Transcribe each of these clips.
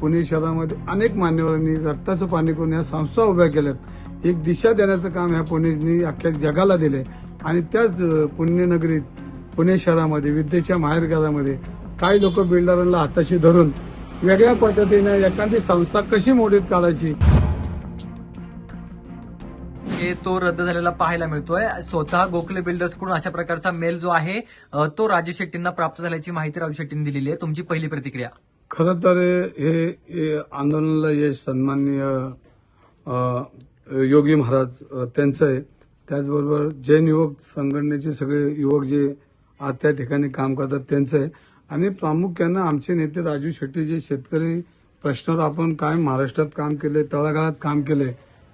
पुणे शहरामध्ये अनेक मान्यवरांनी रक्ताचं पाणी करून या संस्था उभ्या केल्यात. एक दिशा देण्याचं काम ह्या पुणेनी अख्ख्या जगाला दिले आणि त्याच पुण्यनगरीत पुणे शहरामध्ये विद्येच्या माहेरघरामध्ये काही लोक बिल्डरांना हाताशी धरून वेगळ्या पद्धतीने एखादी संस्था कशी मोडीत काढायची? हे तो रद्द झालेला पाहायला मिळतोय. स्वतः गोखले बिल्डर्सकडून अशा प्रकारचा मेल जो आहे तो राजू शेट्टींना प्राप्त झाल्याची माहिती राजू शेट्टींनी दिलेली आहे. तुमची पहिली प्रतिक्रिया. खरं तर हे आंदोलनाला यश सन्माननीय योगी महाराज त्यांचं आहे. त्याचबरोबर जैन युवक संघटनेचे सगळे युवक जे आज त्या ठिकाणी काम करतात त्यांचं आहे. आणि प्रामुख्यानं आमचे नेते राजू शेट्टी जे शेतकरी प्रश्नावर आपण काय महाराष्ट्रात काम केले तळागाळात काम केले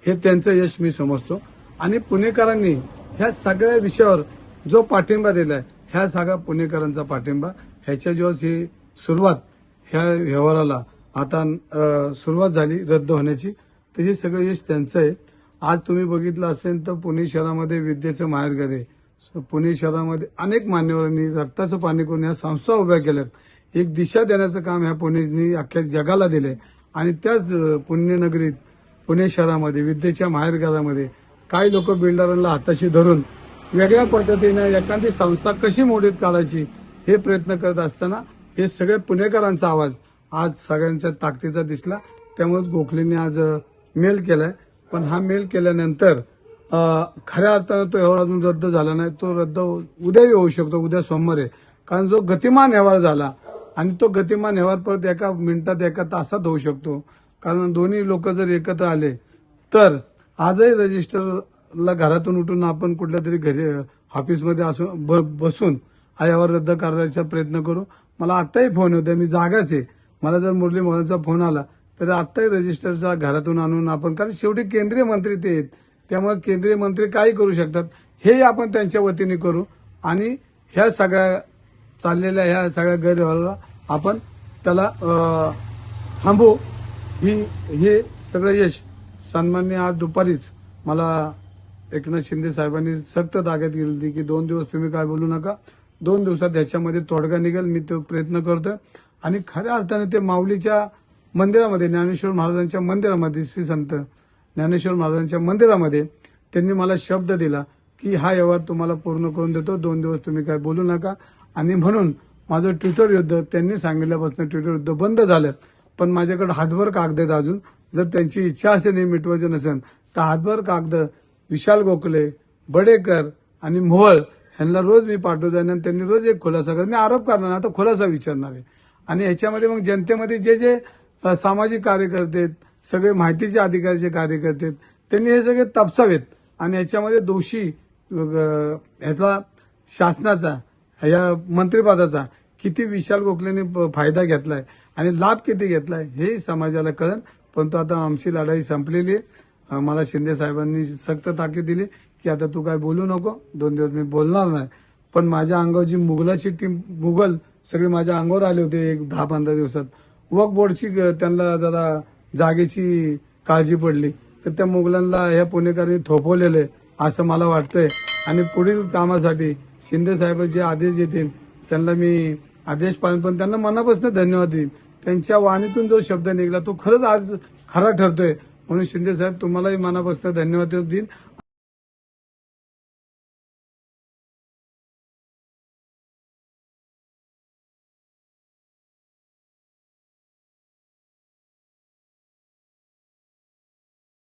हे त्यांचं यश मी समजतो. आणि पुणेकरांनी ह्या सगळ्या विषयावर जो पाठिंबा दिलाय ह्या सगळ्या पुणेकरांचा पाठिंबा ह्याच्या दिवस ही सुरुवात ह्या व्यवहाराला आता सुरुवात झाली रद्द होण्याची. तर हे सगळं यश त्यांचं आहे. आज तुम्ही बघितलं असेल तर पुणे शहरामध्ये विद्येचं माहेरघर आहे. पुणे शहरामध्ये अनेक मान्यवरांनी रक्ताचं पाणी करून या संस्था उभ्या केल्यात. एक दिशा देण्याचं काम ह्या पुणेनी अख्ख्या जगाला दिले आणि त्याच पुण्यनगरीत पुणे शहरामध्ये विद्येच्या माहेरघरामध्ये काही लोक बिल्डरांना हाताशी धरून वेगळ्या पद्धतीने एखादी संस्था कशी मोडीत काढायची हे प्रयत्न करत असताना हे सगळे पुणेकरांचा आवाज आज सगळ्यांच्या ताकदीचा दिसला. त्यामुळे गोखलेंनी आज मेल केलाय. पण हा मेल केल्यानंतर खऱ्या अर्थानं तो व्यवहार अजून रद्द झाला नाही. तो रद्द उद्याही होऊ शकतो उद्या सोमवार. आहे कारण जो गतिमान व्यवहार झाला आणि तो गतिमान व्यवहार परत एका मिनिटात एका तासात होऊ शकतो. कारण दोन्ही लोक जर एकत्र आले तर आजही रजिस्टरला घरातून उठून आपण कुठल्या तरी घरी ऑफिसमध्ये असून ब- बसून हा यावर रद्द करायचा प्रयत्न करू. मला आत्ताही फोन होते मी जागाच आहे. मला जर मुरली मोहनचा फोन आला तर आत्ताही रजिस्टरचा घरातून आणून आपण कारण शेवटी केंद्रीय मंत्री ते आहेत. त्यामुळे केंद्रीय मंत्री काही करू शकतात. हेही आपण त्यांच्या वतीने करू. आणि ह्या सगळ्या चाललेल्या ह्या सगळ्या गैरव्यवहाराला आपण त्याला थांबू ही हे सगळं यश सन्मान्य आज दुपारीच मला एकनाथ शिंदे साहेबांनी सक्त ताकद दिली की दोन दिवस तुम्ही काय बोलू नका. दोन दिवसात याच्यामध्ये तोडगा निघेल मी तो प्रयत्न करतोय आणि खऱ्या अर्थाने ते माऊलीच्या मंदिरामध्ये ज्ञानेश्वर महाराजांच्या मंदिरामध्ये श्री संत ज्ञानेश्वर महाराजांच्या मंदिरामध्ये त्यांनी मला शब्द दिला की हा व्यवहार तुम्हाला पूर्ण करून देतो दोन दिवस तुम्ही काय बोलू नका. आणि म्हणून माझं ट्विटर युद्ध त्यांनी सांगितल्यापासून ट्विटर युद्ध बंद झालं. पण माझ्याकडे हातभर कागद आहेत अजून. जर त्यांची इच्छा असेल हे मिटवायचं नसेल तर हातभर कागद विशाल गोखले बडेकर आणि मोहळ ह्यांना रोज मी पाठवतो आणि त्यांनी रोज एक खुलासा कर मी आरोप करणार नाही, आता खुलासा विचारणार आहे. आणि ह्याच्यामध्ये मग जनतेमध्ये जे जे सामाजिक कार्यकर्ते आहेत, सगळे माहितीचे अधिकारीचे कार्यकर्ते आहेत, त्यांनी हे सगळे तपसावेत. आणि याच्यामध्ये दोषी ह्याचा शासनाचा या मंत्रिपदाचा किती विशाल गोखलेने फायदा घेतलाय आणि लाभ किती घेतलाय हे समाजाला कळन परंतु आता आमची लढाई संपलेली आहे. मला शिंदे साहेबांनी सक्त ताकीद दिली की आता तू काय बोलू नको. दोन दिवस मी बोलणार नाही. पण माझ्या अंगावर जी मुघलाची टीम मुघल सगळे माझ्या अंगावर आले होते एक दहा पंधरा दिवसात. वक बोर्डची ग- त्यांना जरा जागेची काळजी पडली. तर त्या मुघलांना ह्या पुणेकरांनी थोपवलेलं आहे असं मला वाटतंय. आणि पुढील कामासाठी शिंदे साहेब जे आदेश देतील त्यांना मी आदेश पाळेन पण त्यांना मनापासून धन्यवाद देईन. त्यांच्या वाणीतून जो शब्द निघाला तो खरंच आज खरा ठरतोय. म्हणून शिंदे साहेब तुम्हालाही मनापासून धन्यवाद देईन